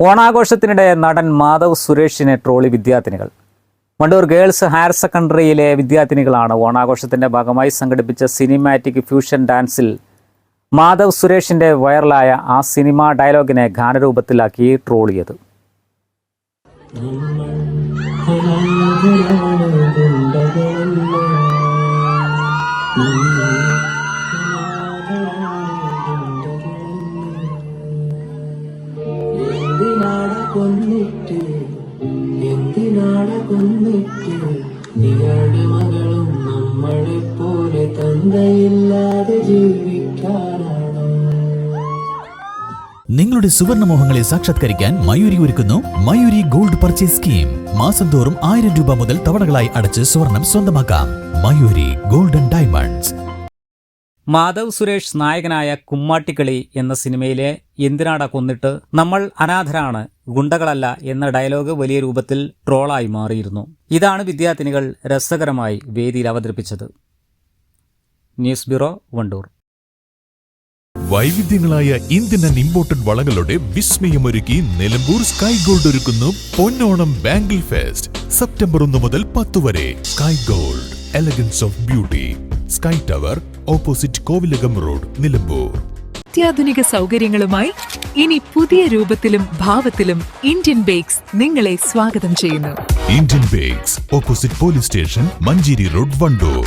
ഓണാഘോഷത്തിനിടെ നടൻ മാധവ് സുരേഷിനെ ട്രോളി വിദ്യാർത്ഥിനികൾ. വണ്ടൂർ ഗേൾസ് ഹയർ സെക്കൻഡറിയിലെ വിദ്യാർത്ഥിനികളാണ് ഓണാഘോഷത്തിന്റെ ഭാഗമായി സംഘടിപ്പിച്ച സിനിമാറ്റിക് ഫ്യൂഷൻ ഡാൻസിൽ. മാധവ് സുരേഷിന്റെ വൈറലായ ആ സിനിമാ ഡയലോഗിനെ ഗാനരൂപത്തിലാക്കി ട്രോളിയത്. എന്തിനാട കൊന്നിട്ട് എന്തിനാട കൊന്നിട്ട്? നിങ്ങളുടെ മകളും നമ്മളെ പോലെ തന്തയില്ലാതെ ജീവിക്കാനാണോ. നിങ്ങളുടെ സുവർണമോഹങ്ങളെ സാക്ഷാത്കരിക്കാൻ മയൂരി ഒരുക്കുന്നു മയൂരി ഗോൾഡ് പർച്ചേസ് സ്കീം. മാസം തോറും ആയിരം രൂപ മുതൽ തവണകളായി അടച്ച് സ്വർണം സ്വന്തമാക്കാം. Mayuri golden diamonds. Madhav Suresh നായകനായ കുമ്മാട്ടിക്കളി എന്ന സിനിമയിലെ എന്തിനാട കൊന്നിട്ട് നമ്മൾ അനാഥരാണ് ഗുണ്ടകളല്ല എന്ന ഡയലോഗ് വലിയ രൂപത്തിൽ ട്രോളായി മാറിയിരുന്നു. ഇതാണ് വിദ്യാർത്ഥിനികൾ രസകരമായി വേദിയിൽ അവതരിപ്പിച്ചത്. News bureau Wandoor. വൈവിധ്യങ്ങളായ Indian and imported വളകളുടെ വിസ്മയമൊരുക്കി നിലമ്പൂർ സ്കൈ ഗോൾഡ് ഒരുക്കുന്നു പൊന്നോണം ബാംഗിൾ ഫെസ്റ്റ് സെപ്റ്റംബർ ഒന്ന് മുതൽ പത്ത് വരെ sky gold elegance of beauty sky tower opposite Kovilakam road Nilambur അത്യാധുനിക സൗകര്യങ്ങളുമായി ഇനി പുതിയ രൂപത്തിലും ഭാവത്തിലും ഇന്ത്യൻ ബേക്സ് നിങ്ങളെ സ്വാഗതം ചെയ്യുന്നു. Indian bakes opposite police station Manjeri road Wandoor